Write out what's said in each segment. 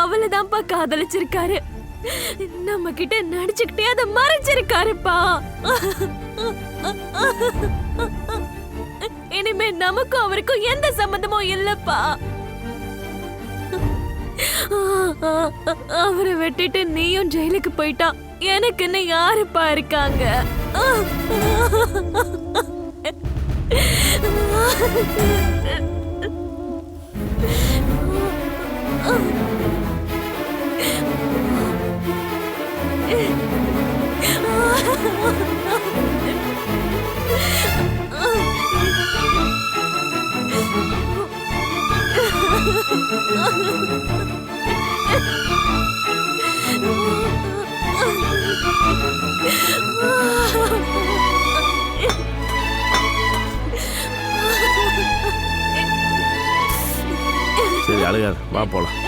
அவளைதான்ப்பா காதலிச்சிருக்காரு. நம்ம கிட்ட நடிச்சுக்கிட்டே அதை மறைச்சிருக்காருப்பா. இனிமே நமக்கும் அவருக்கும் எந்த சம்மந்தமும் இல்லப்பா. அவரை வெட்டிட்டு நீயும் ஜெயிலுக்கு போயிட்டா எனக்குன்னு யாருப்பா இருக்காங்க? அழுகாது வா போகலாம்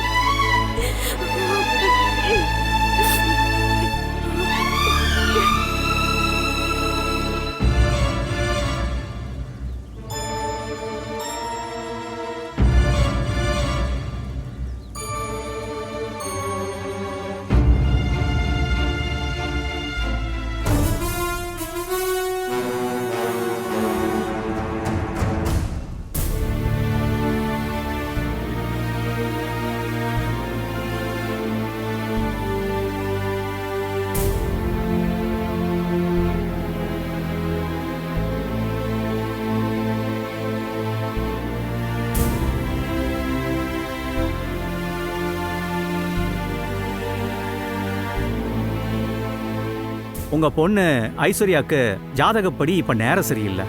உங்க பொண்ணு ஐஸ்வர்யாக்கு ஜாதகப்படி இப்ப நேரம் சரியில்லை.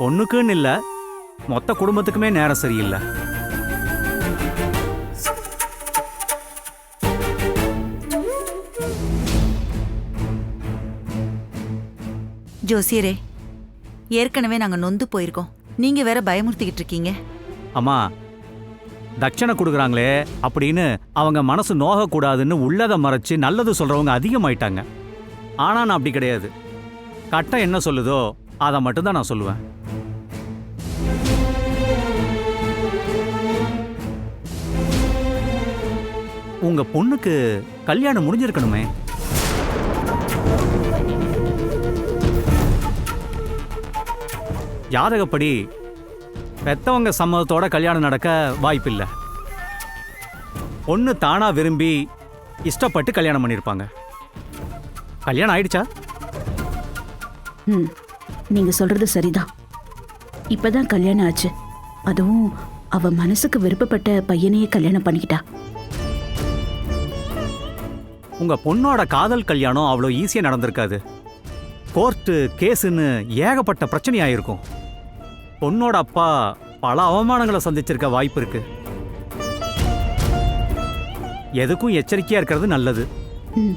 பொண்ணுக்குன்னு இல்ல மொத்த குடும்பத்துக்குமே நேரம் சரியில்லை. ஜோசியரே ஏற்கனவே நாங்க நொந்து போயிருக்கோம். நீங்க வேற பயமுறுத்திக்கிட்டு இருக்கீங்க. அம்மா தட்சணை கொடுக்குறாங்களே அப்படின்னு அவங்க மனசு நோகக்கூடாதுன்னு உள்ளதை மறைச்சு நல்லது சொல்கிறவங்க அதிகமாயிட்டாங்க. ஆனால் நான் அப்படி கிடையாது. கட்டம் என்ன சொல்லுதோ அதை மட்டும்தான் நான் சொல்லுவேன். உங்கள் பொண்ணுக்கு கல்யாணம் முடிஞ்சிருக்கணுமே. ஜாதகப்படி பெத்தவங்க சம்மதத்தோட கல்யாணம் நடக்க வாய்ப்பில்லை. பொண்ணு தானா விரும்பி இஷ்டப்பட்டு கல்யாணம் பண்ணியிருப்பாங்க கல்யாணம் ஆயிடுச்சா? ம் நீங்க சொல்றது சரிதான். இப்பதான் கல்யாணம் ஆச்சு. அதுவும் அவ மனசுக்கு விருப்பப்பட்ட பையனையே கல்யாணம் பண்ணிக்கிட்டா. உங்க பொண்ணோட காதல் கல்யாணம் அவ்வளோ ஈஸியாக நடந்திருக்காது. கோர்ட்டு கேஸுன்னு ஏகப்பட்ட பிரச்சனை ஆயிருக்கும் பொண்ணோட அப்பா பல அவமானங்களை சந்திச்சிருக்க வாய்ப்பு இருக்கு. எதுக்கும் எச்சரிக்கையா இருக்கிறது நல்லது. ம்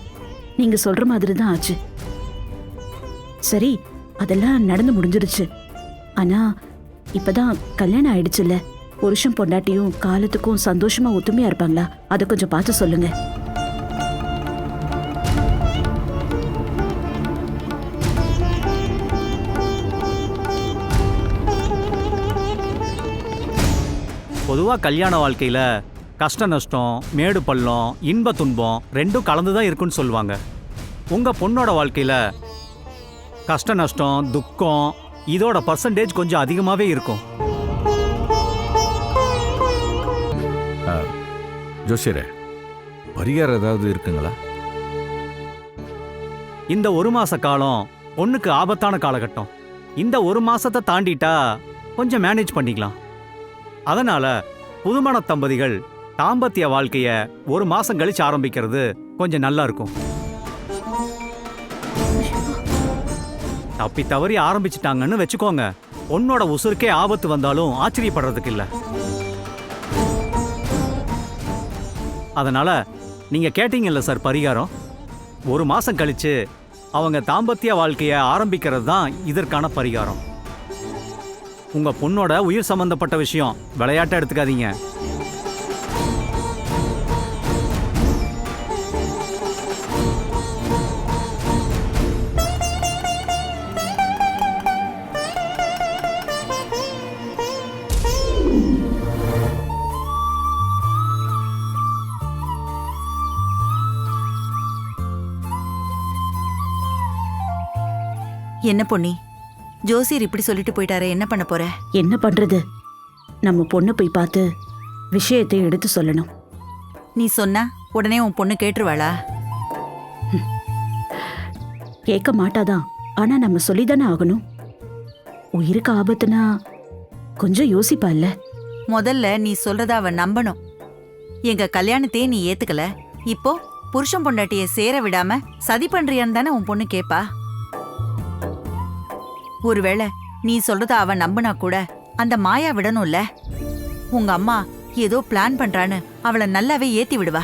நீங்க சொல்ற மாதிரி தான் ஆச்சு. சரி அதெல்லாம் நடந்து முடிஞ்சிருச்சு. ஆனா இப்பதான் கல்யாணம் ஆயிடுச்சுல்ல. புருஷன் பொண்டாட்டியும் காலத்துக்கும் சந்தோஷமா ஒத்துமையா இருப்பாங்களா? அதை கொஞ்சம் பார்த்து சொல்லுங்க. பொதுவாக கல்யாண வாழ்க்கையில கஷ்ட நஷ்டம் மேடு பள்ளம் இன்ப துன்பம் ரெண்டும் கலந்து தான் இருக்குன்னு சொல்லுவாங்க. உங்க பொண்ணோட வாழ்க்கையில கஷ்ட நஷ்டம் துக்கம் இதோட பர்சன்டேஜ் கொஞ்சம் அதிகமாகவே இருக்கும். ஜோசியரே பரிகாரம் ஏதாவது இருக்குங்களா? இந்த ஒரு மாச காலம் பொண்ணுக்கு ஆபத்தான காலகட்டம். இந்த ஒரு மாசத்தை தாண்டிட்டா கொஞ்சம் மேனேஜ் பண்ணிக்கலாம். அதனால புதுமண தம்பதிகள் தாம்பத்திய வாழ்க்கைய ஒரு மாசம் கழிச்சு ஆரம்பிக்கிறது கொஞ்சம் நல்லா இருக்கும். தப்பி தவறி ஆரம்பிச்சிட்டாங்கன்னு வச்சுக்கோங்க. உன்னோட உசுருக்கே ஆபத்து வந்தாலும் ஆச்சரியப்படுறதுக்கு இல்ல. அதனால நீங்க கேட்டீங்கல்ல சார் பரிகாரம்? ஒரு மாசம் கழிச்சு அவங்க தாம்பத்திய வாழ்க்கைய ஆரம்பிக்கிறது தான் இதற்கான பரிகாரம். உங்க பொண்ணோட உயிர் சம்பந்தப்பட்ட விஷயம். விளையாட்டை எடுத்துக்காதீங்க. என்ன பொண்ணி ஜோசியர் இப்படி சொல்லிட்டு போயிட்டாரே என்ன பண்ண போற? என்ன பண்றது? நம்ம பொண்ணை போய் பார்த்து விஷயத்தை எடுத்து சொல்லணும். நீ சொன்னா உடனே உன் பொண்ணு கேட்டுருவாளா? கேட்க மாட்டாதான் ஆனா நம்ம சொல்லிதானே ஆகணும். உயிருக்கு ஆபத்துனா கொஞ்சம் யோசிப்பா இல்ல? முதல்ல நீ சொல்றத அவ நம்பணும். எங்க கல்யாணத்தையே நீ ஏத்துக்கல. இப்போ புருஷன் பொண்டாட்டிய சேர விடாம சதி பண்றியான்னு தானே உன் பொண்ணு கேப்பா? ஒருவேளை நீ சொல்றத அவ நம்புனா கூட அந்த மாயா விடணும்ல? உங்க அம்மா ஏதோ பிளான் பண்றான்னு அவளை நல்லாவே ஏத்தி விடுவா.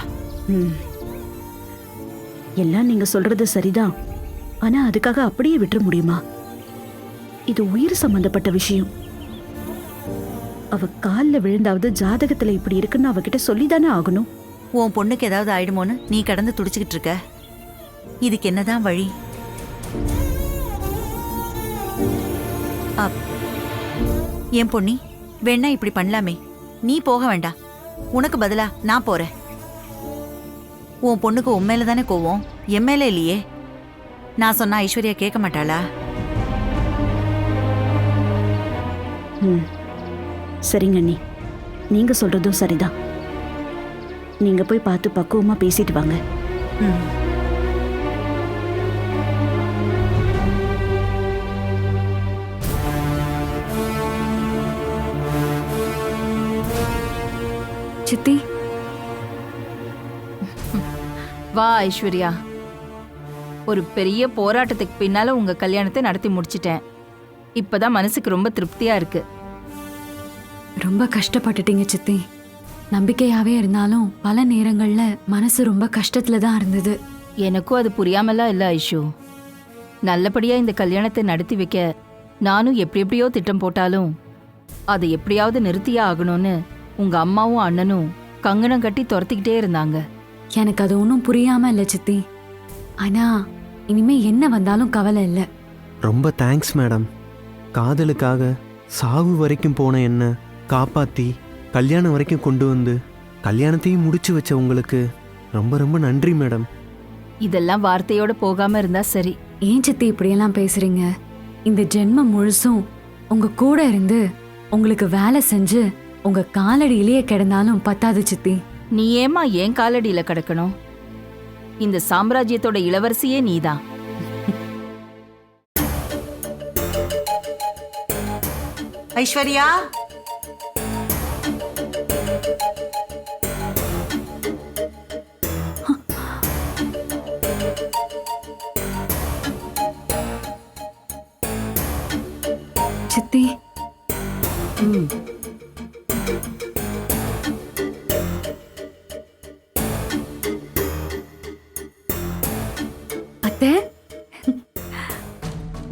எல்லாம் நீங்க சொல்றது சரிதான். ஆனா அதுக்காக அப்படியே விட்டுற முடியுமா? இது உயிர் சம்பந்தப்பட்ட விஷயம். அவ கால்ல விழுந்தாவது ஜாதகத்துல இப்படி இருக்குன்னு அவகிட்ட சொல்லிதானே ஆகணும். உன் பொண்ணுக்கு ஏதாவது ஆயிடுமோன்னு நீ கடந்து துடிச்சுக்கிட்டு இருக்க. இதுக்கு என்னதான் வழி? என் பொண்ணி வேணா இப்படி பண்ணலாமே. நீ போக வேண்டாம் உனக்கு பதிலா நான் போறேன். உன் பொண்ணுக்கு உன் மேல தானே கோவம்? என் மேல இல்லையே. நான் சொன்னா ஐஸ்வர்யா கேட்க மாட்டாளா? ம். சரிங்க அண்ணி. நீங்க சொல்றதும் சரிதான். நீங்க போய் பார்த்து பக்குவமா பேசிட்டு வாங்க. ம். சித்தி. வா ஐஸ்வர்யா. ஒரு பெரிய போராட்டத்துக்கு பின்னால உங்க கல்யாணத்தை நடத்தி முடிச்சிட்டேன். இப்பதான் மனசுக்கு ரொம்ப திருப்தியா இருக்கு. ரொம்ப கஷ்டப்பட்டுட்டீங்க சித்தி. நம்பிக்கையாவே இருந்தாலும் பல நேரங்கள்ல மனசு ரொம்ப கஷ்டத்துல தான் இருந்தது. எனக்கும் அது புரியாமலாம் இல்ல ஐஷு. நல்லபடியா இந்த கல்யாணத்தை நடத்தி வைக்க நானும் எப்படி எப்படியோ திட்டம் போட்டாலும் அதை எப்படியாவது நிறுத்தியே ஆகணும்னு உங்க அம்மாவும் அண்ணனும் கங்கணம் கட்டி துரத்திக்கிட்டே இருந்தாங்க. எனக்கு அது ஒன்றும் புரியாம இல்ல சித்தி. ஆனா இனிமே என்ன வந்தாலும் கவலை இல்லை. ரொம்ப தேங்க்ஸ் மேடம் காதலுக்காக சாவு வரைக்கும் போன என்ன காப்பாத்தி கல்யாணம் வரைக்கும் கொண்டு வந்து கல்யாணத்தையும் முடிச்சு வச்ச உங்களுக்கு ரொம்ப ரொம்ப நன்றி மேடம் இதெல்லாம் வார்த்தையோட போகாம இருந்தா சரி. ஏன் சித்தி இப்படியெல்லாம் பேசுறீங்க? இந்த ஜென்மம் முழுசும் உங்க கூட இருந்து உங்களுக்கு வேலை செஞ்சு உங்க காலடியிலேயே கிடந்தாலும் பத்தாது சித்தி. நீ ஏமா ஏன் காலடியில கிடக்கணும்? இந்த சாம்ராஜ்யத்தோட இளவரசியே நீதான். ஐஸ்வர்யா?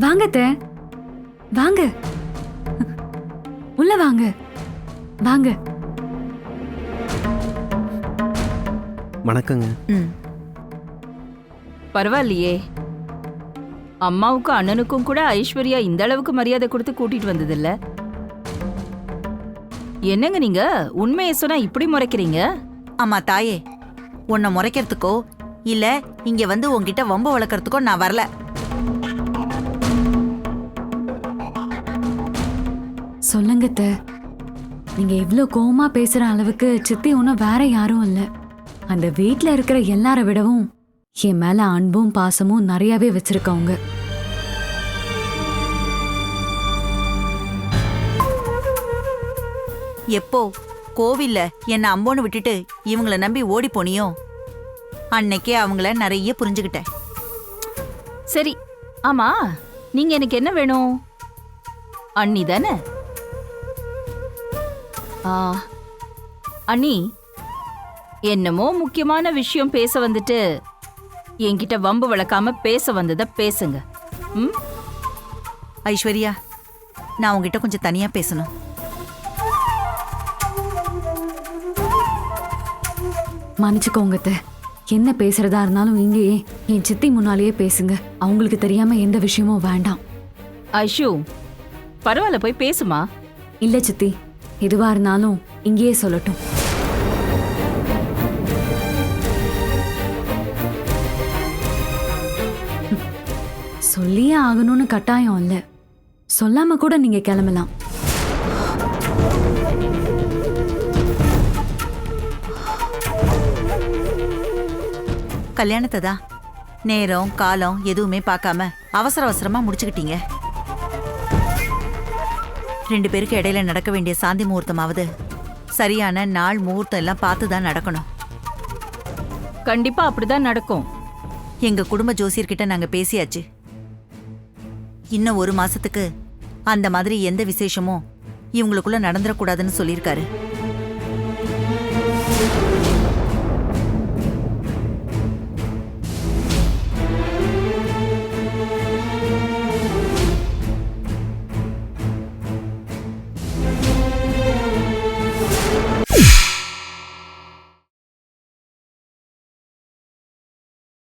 வாங்க அத்தை. வாங்க. உள்ள வாங்க. வாங்க. வணக்கங்க. ம். பரவாயில்லையே. அம்மாவுக்கும் அண்ணனுக்கும் கூட ஐஸ்வர்யா இந்த அளவுக்கு மரியாதை கொடுத்து கூட்டிட்டு வந்ததில்ல. என்னங்க நீங்க? உண்மையை சொன்னா இப்படி முறைக்கிறீங்க? ஆமா தாயே உன்னை முறைக்கிறதுக்கோ இல்ல இங்க வந்து உன்கிட்ட வம்பு வளர்க்கறதுக்கோ நான் வரல. சொல்லுங்க அத்தை நீங்க இவ்ளோ கோவமா பேசுற அளவுக்கு சித்தி ஒன்றும் வேற யாரும் இல்ல. அந்த வீட்ல இருக்கிற எல்லார விடவும் என் மேல அன்பும் பாசமும் நிறையவே வச்சிருக்கவங்க. எப்போ? கோவில்ல என்ன அம்போன்னு விட்டுட்டு இவங்கள நம்பி ஓடி போனியோ? அன்னைக்கே அவங்கள நிறைய புரிஞ்சுக்கிட்டேன் சரி ஆமா நீங்க எனக்கு என்ன வேணும்? அண்ணி தானே? ஆ, அண்ணி என்னமோ முக்கியமான விஷயம் பேச வந்துட்டு என்கிட்ட வம்பு வளர்க்காம பேச வந்ததை பேசுங்க. ம்? ஐஸ்வர்யா நான் உங்ககிட்ட கொஞ்சம் தனியா பேசணும். மன்னிச்சுக்கோங்க அத்தை. என்ன பேசுறதா இருந்தாலும் இங்கேயே என் சித்தி முன்னாலேயே பேசுங்க. அவங்களுக்கு தெரியாம எந்த விஷயமும் வேண்டாம். ஐஷு பரவாயில்ல போய் பேசுமா? இல்ல சித்தி. எதுவா இருந்தாலும் இங்கேயே சொல்லட்டும். சொல்லியே ஆகணும்னு கட்டாயம் இல்ல. சொல்லாம கூட நீங்க கிளம்பலாம். கல்யாணத்தை தான் நேரம் காலம் எதுவுமே பார்க்காம அவசர அவசரமா முடிச்சுக்கிட்டீங்க. ரெண்டு பேருக்கு இடையில நடக்க வேண்டிய சாந்தி முகூர்த்தமாவது. சரியான நாள் முகூர்த்தம் எல்லாம் பார்த்து தான் நடக்கணும். கண்டிப்பா அப்படிதான் நடக்கும். எங்க குடும்ப ஜோசியர்கிட்ட நாங்க பேசியாச்சு. இன்னும் ஒரு மாசத்துக்கு அந்த மாதிரி எந்த விசேஷமும் இவங்களுக்குள்ள நடந்துடக்கூடாதுன்னு சொல்லியிருக்காரு.